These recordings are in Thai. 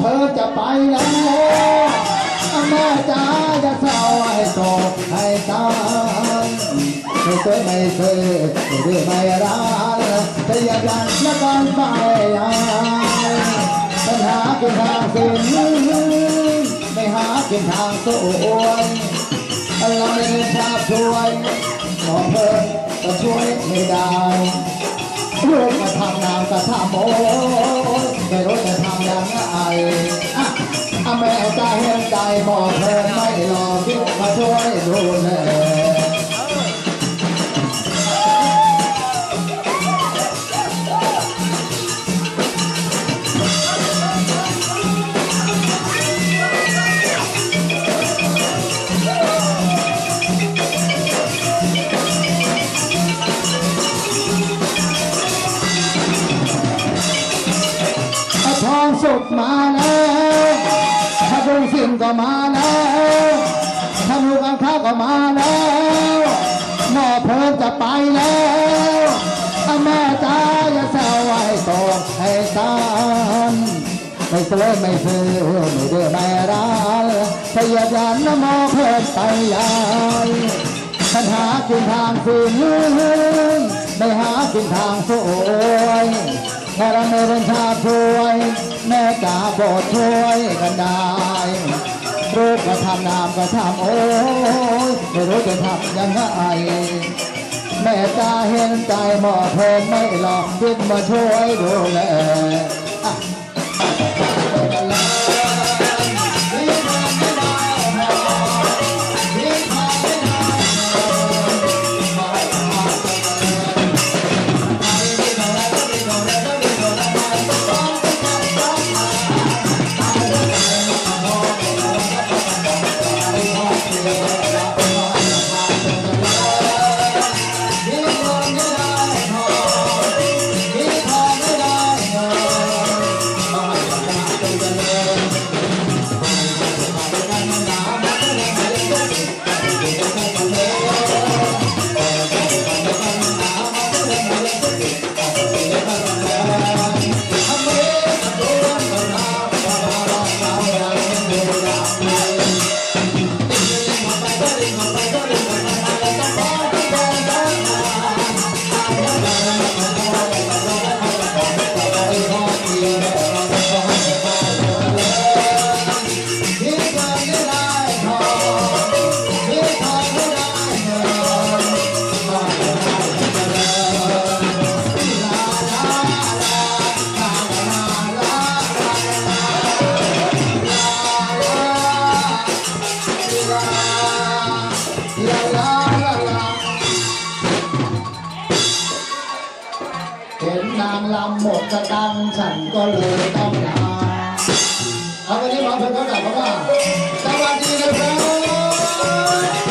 เพอจะไปแล้วแม่จ๋าจะเศร้าให้โตให้ตายไม่เคยไม่เคยไม่ดื้อไม่ร้ายแต่อย่าดันและกันไปยายปัญหากินทางสิ้นไม่หากินทางสวยเราไม่ได้ชาช่วยหมอเพิ่มก็ช่วยไม่ได้ลูกมาทำงานก็ทำโอ้ ระทองสุกมาแล้วพระดงสิงก็มาแล้วพระลูกอังคาก็มาแล้วหมอเพลิงจะไปแล้วอแม่จ้าอย่าแซวไว้ตองให้ตันไม่เตือนไม่ซื้อไม่เดือไม่ร้ายพยายามนะหมอเพลิงไปยายปัญหากินทางสิ้นไม่หากินทางสวยแม่เราไม่เป็นชาติช่วย แม่จ๋าโปรดช่วยกันได้รูปก็ทำนามก็ทำโอ้ยไม่รู้จะทำยังไงแม่ตาเห็นใจหมอเพลไม่หลอกดิ้นมาช่วยดูแลอะลางลำหมดกระตังฉันก็เลยต้องลาเอาวันนี้มาเพื่อนก็กลับมาว่าสวัสดีนะครับ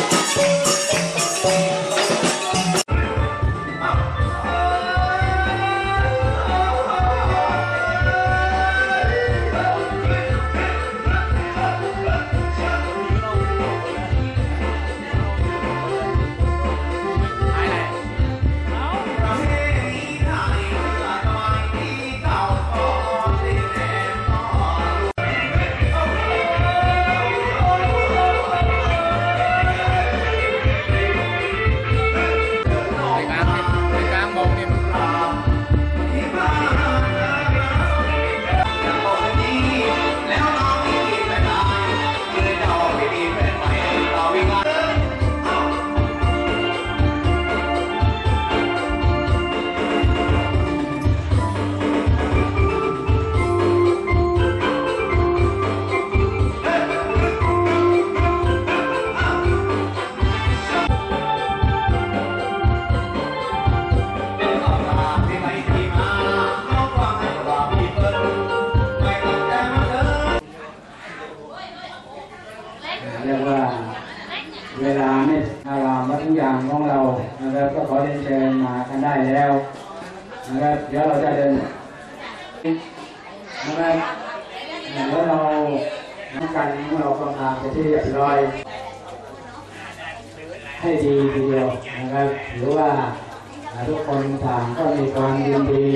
ต่างก็มีความยินดี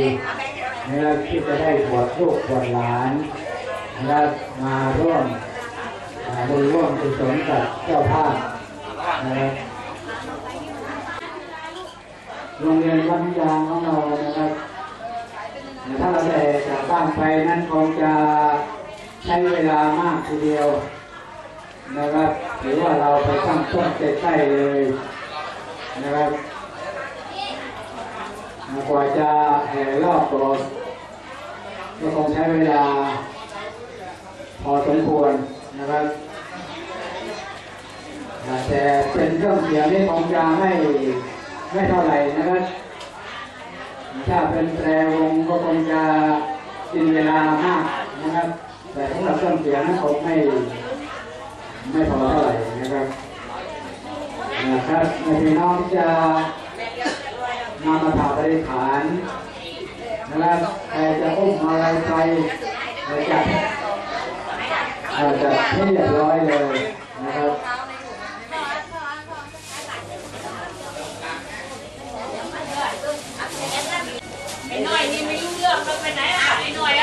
นะครับที่จะได้บวชลูกบวชหลานนะครับมาร่วมอ่าบุญร่วมกุศลกับเจ้าภาพนะครับโรงเรียนวัดยางของเรานะครับถ้าเราได้จากบ้านไปนั้นคงจะใช้เวลามากทีเดียวนะครับหรือว่าเราไปตั้งต้นใกล้ๆเลยนะครับ กว่าจะแห่รอบโบสถ์ก็คงใช้เวลา พอสมควรนะครับแต่เป็นเครื่องเสียงที่คงจะไม่ไม่เท่าไหร่นะครับถ้าเป็นแตรวงก็คงจะกินเวลามากนะครับ แต่สำหรับเครื่องเสียงนั้นคงไม่ไม่พอเท่าไหร่นะครับนะครับในพี่น้องที่จะ นำมาถาบริขารนะครับแต่จะอุ้มอะไรไปเราจัดเราจัดที่เรียบร้อยเลยนะครับไอ้หน่อยนี่ไม่รู้เรื่องเราไปไหนอะไอ้หน่อย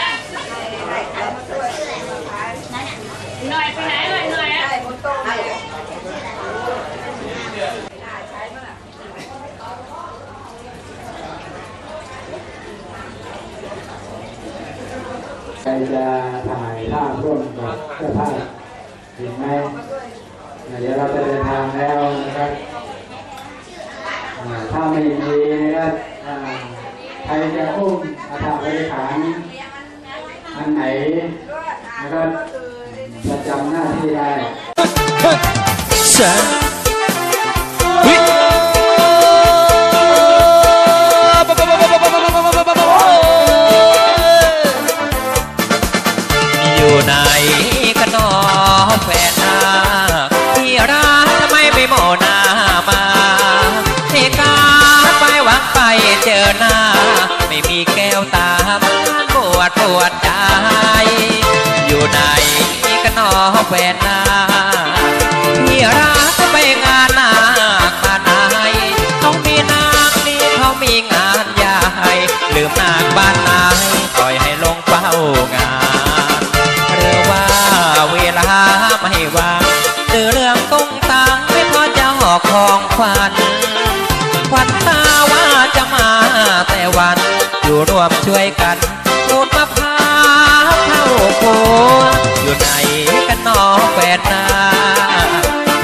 ไปไหนหน่อยหน่อยอะ ใคร จะถ่ายภาพร่วมกับเจ้าภาพเห็นไหมเดี๋ยวเราจะเดินทางแล้วนะครับถ้าไม่มีนะครับใครจะอุ้มอาถรรพ์บริขารอันไหนนะครับประจำหน้าที่ได้ เจอหน้า ไม่มีแก้วตามันปวดปวดใจ อยู่ไหนกันนอแฟนนาที่รักไปงานหนักมานายเขามีนางนี่เขามีงานใหญ่ลืมนางบ้านนายปล่อยให้ลงเฝ้างานหรือว่าเวลาไม่ว่างหรือเรื่องตุ้งตังไม่พอจะหอกของควัน วมช่วยกันรูดมะพร้าวเข้าโคอยู่ไหนกันหนอแฟนนา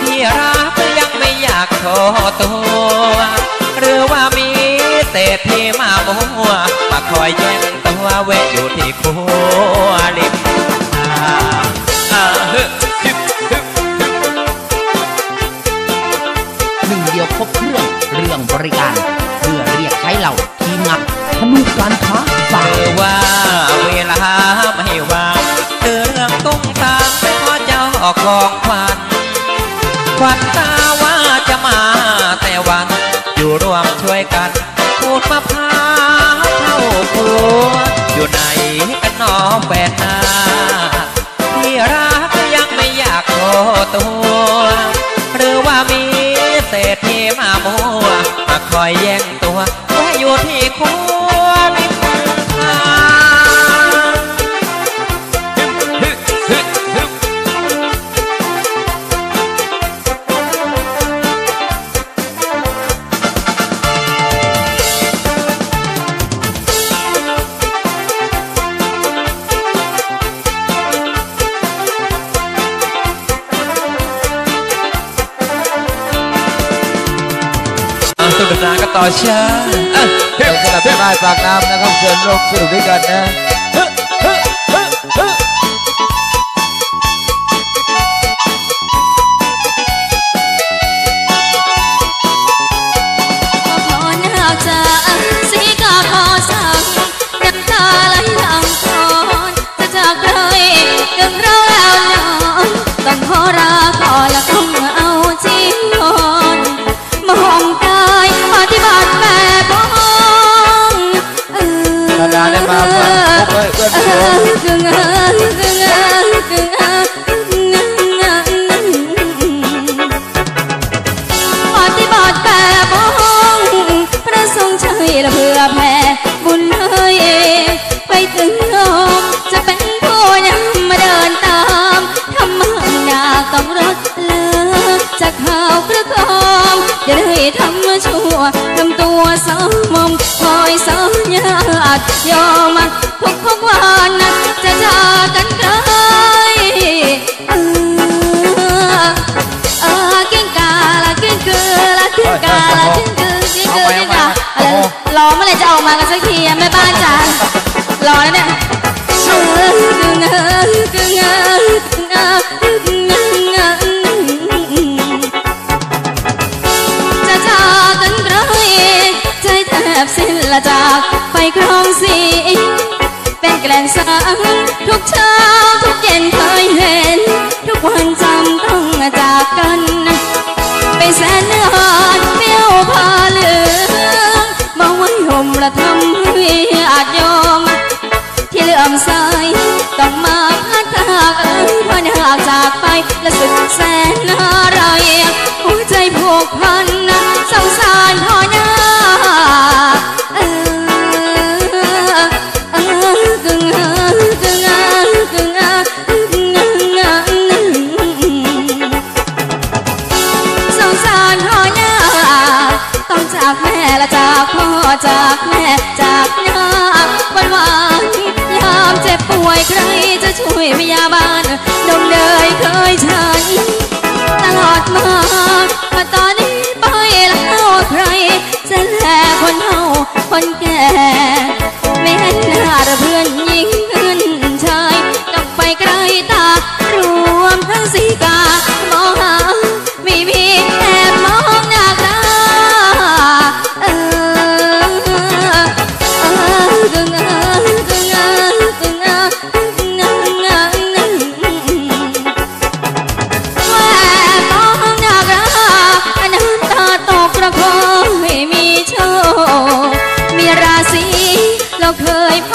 พี่รักยังไม่อยากโทตัว หรือว่ามีเศรษฐีมามัวมาคอยแย่งตัวแวอยู่ที่ครัวริม ของควันควัญตาว่าจะมาแต่วันอยู่ร่วมช่วยกันพูดมาพาเข้าครัวอยู่ไหนกันน้องแฟ ต่อช้าเดี๋ยวสลับทนายปากน้ำนะครับเชิญร่วมสนุกด้วยกันนะขอหน้าจา ทำชั่วทำตัวเสมมคอยเสมญาติยอมทุกทุกวันจะเจอกัน จากไปครองสี เป็นแกล้งสางทุกเช้าทุกเย็นเคยเห็น ทุกวันจำต้องจากกัน ไปแสนนานเปี้ยวผ้าเหลืองมาไว้ห่มและทำให้อาจยอม ที่เหลื่อมใสต้องมาพัดพรากเอ้ยพอหากจากไปและสุดแสนอะไรหัวใจผูกพัน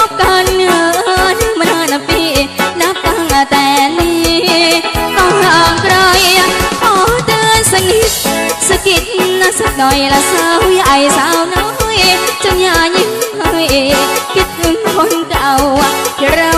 บกันเงินมานานปีนับตั้งแต่นี้ต้องห่างไกลขอเตือนสักนิดสกิดนะสักหน่อยละสาวใหญ่สาวน้อยจงอย่ายิ้มให้คิดถึงคนเก่าเรา